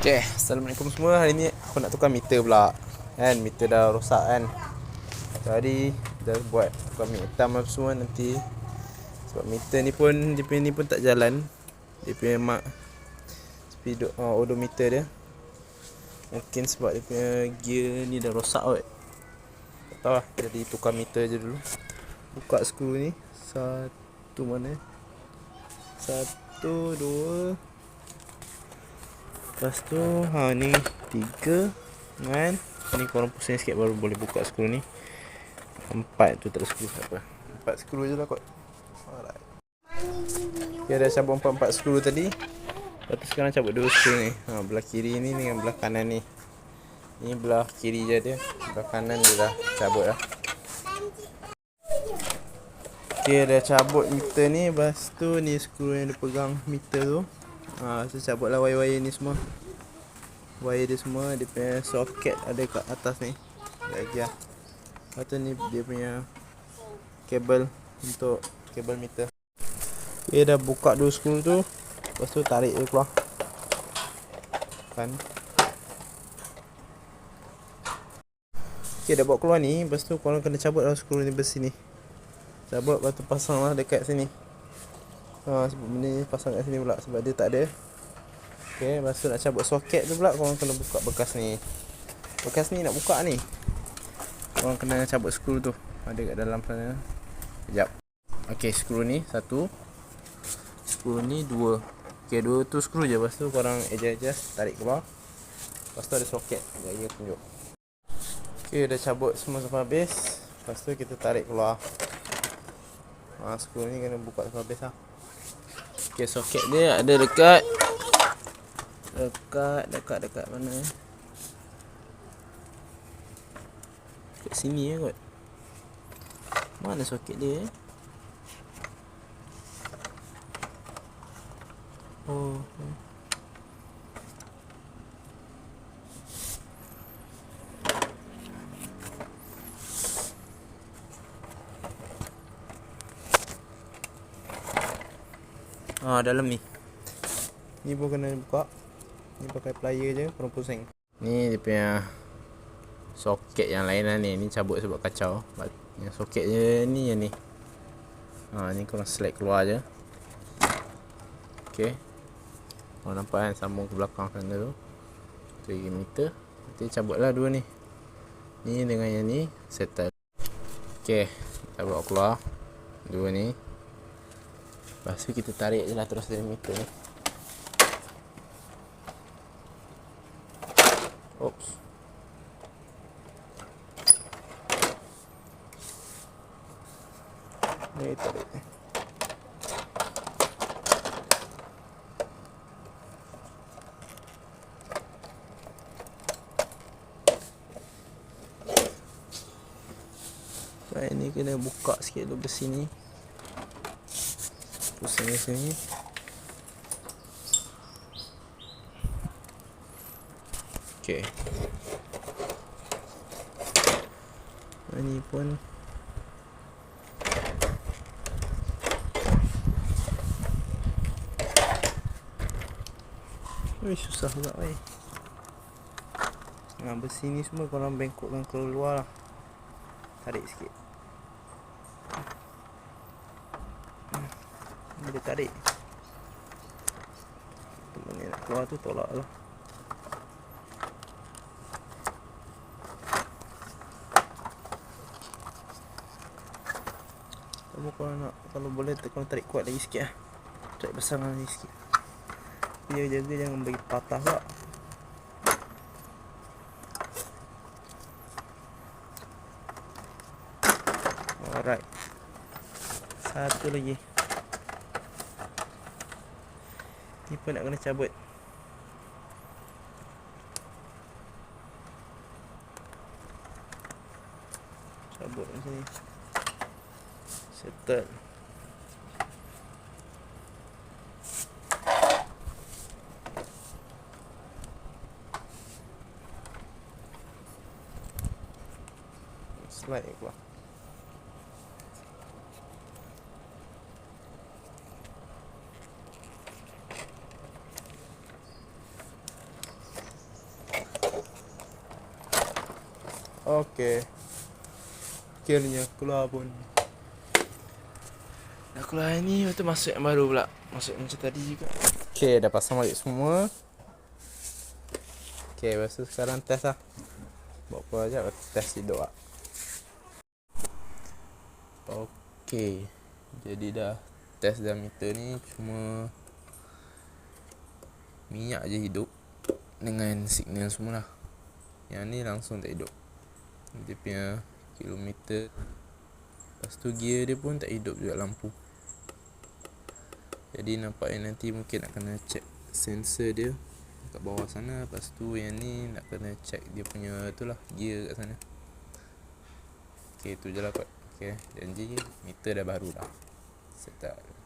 Okay, Assalamualaikum semua. Hari ni aku nak tukar meter pula. Kan, meter dah rosak kan. Jadi, dah buat tukar meter hitam apa semua nanti. Sebab meter ni pun, dia punya ni pun tak jalan. Dia punya mak Speed uh, odometer dia. Mungkin sebab dia punya gear ni dah rosak kot. Tak tahu lah, jadi tukar meter je dulu. Buka skru ni. Satu mana? Satu, dua Lepas tu ha ni tiga kan? Ni korang pusing sikit baru boleh buka skru ni. Empat tu tak ada skru apa. Empat skru je lah kot. Alright. Okay, dah cabut empat-empat skru tadi. Lepas tu sekarang cabut dua skru ni. Ha, belah kiri ni dengan belah kanan ni. Ni belah kiri je dia. Belah kanan dia dah cabut lah. Okay, dah cabut meter ni. Lepas tu ni skru yang dia pegang meter tu So cabutlah wire-wire ni semua. Wire dia semua, dia punya soket ada kat atas ni. Lagi lah. Lepas tu ni dia punya kabel untuk kabel meter. Okay, dah buka dua skru tu. Lepas tu tarik dia keluar. Kan. Okay, dah buat keluar ni. Lepas tu korang kena cabut lah skru ni besi ni. Cabut, lepas tu pasang lah dekat sini. Ha, sebab ni pasang kat sini pula sebab dia tak ada. Okey, tu nak cabut soket tu pula korang kena buka bekas ni. Bekas ni nak buka ni. Korang kena cabut skru tu. Ada kat dalam sana. Sekejap. Okey, skru ni satu. Skru ni dua. Okey, dua tu skru je. Lepas tu korang adjust-adjust, tarik keluar. Lepas tu ada soket. Sekejap lagi tunjuk. Okey, dah cabut semua sampai habis. Lepas tu kita tarik keluar. Ha, skru ni kena buka sampai habis lah. Okay, soket dia ada dekat dekat dekat dekat mana? Dekat sini ya kot. Mana soket dia? Eh? Oh. Ha dalam ni. Ni pun kena buka. Ni pakai plier je, korang pusing. Ni dia punya soket yang lain lah ni. Ni cabut sebab kacau. Yang soket je ni yang ni. Ha ni korang select keluar je. Okey. Korang nampak kan sambung ke belakang sana tu. Tu meter. Nanti cabutlah dua ni. Ni dengan yang ni settle. Okey, bawa keluar dua ni. Lepas tu kita tarik je lah terus dari meter. Ni Oops. Ni tarik. So, ini kena buka sikit dulu besi ni pusing sini okey ini pun Wih, susah pula weh. Nah, besi ni semua korang bengkokkan keluar lah. Tarik sikit. Dia tarik. Teman ni nak keluar tu tolak lah. Kamu kalau nak kalau boleh kau tarik kuat lagi sikit lah. Tarik besar lagi sikit. Dia jaga jangan bagi patah pula. Alright. Satu lagi. Ni pun nak kena cabut. Cabut macam ni. Settle. Slide keluar Okey. Akhirnya keluar pun. Dah keluar ni, lepas tu masuk yang baru pula. Masuk macam tadi juga. Okey, dah pasang balik semua. Okey, lepas tu sekarang test lah. Bawa keluar sekejap, lepas test hidup lah. Okey. Jadi dah test diameter ni cuma minyak je hidup dengan signal semua lah. Yang ni langsung tak hidup. Dia punya kilometer. Lepas tu gear dia pun tak hidup juga lampu. Jadi nampaknya nanti mungkin nak kena check sensor dia Kat bawah sana. Lepas tu yang ni nak kena check dia punya tu lah gear kat sana. Okay tu je lah kot Okay janji meter dah baru dah. Set up